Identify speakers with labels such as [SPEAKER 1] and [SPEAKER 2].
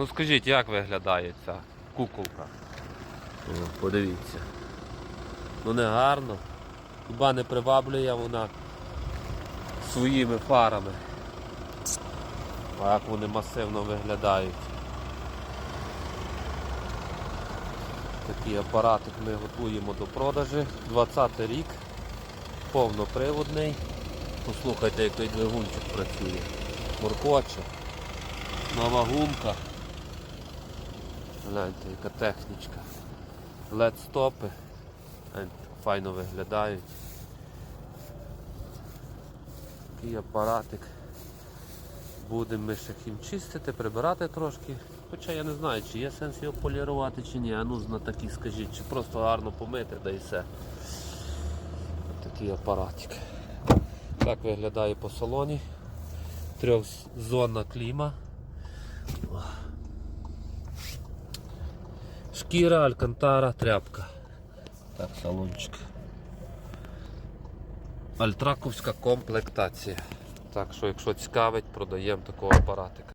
[SPEAKER 1] Ну скажіть, як виглядає ця куколка? О, подивіться. Ну не гарно. Хіба не приваблює вона своїми фарами. А як вони масивно виглядають. Такий апаратик ми готуємо до продажі. 20 рік, повноприводний. Послухайте, як той двигунчик працює. Моркоче. Нова гумка. Гляньте, яка технічка. led стопи Файно виглядають. Такий апаратик. Будемо ми ще їм чистити, прибирати трошки. Хоча я не знаю, чи є сенс його полірувати чи ні. А ну на такі скажіть, чи просто гарно помити, да і все. Такий апаратик. Так виглядає по салоні. Трьохзонна кліма. Шкіра, алькантара, тряпка. Так, салончик. Альтраковська комплектація. Так що, якщо цікавить, продаємо такого апаратика.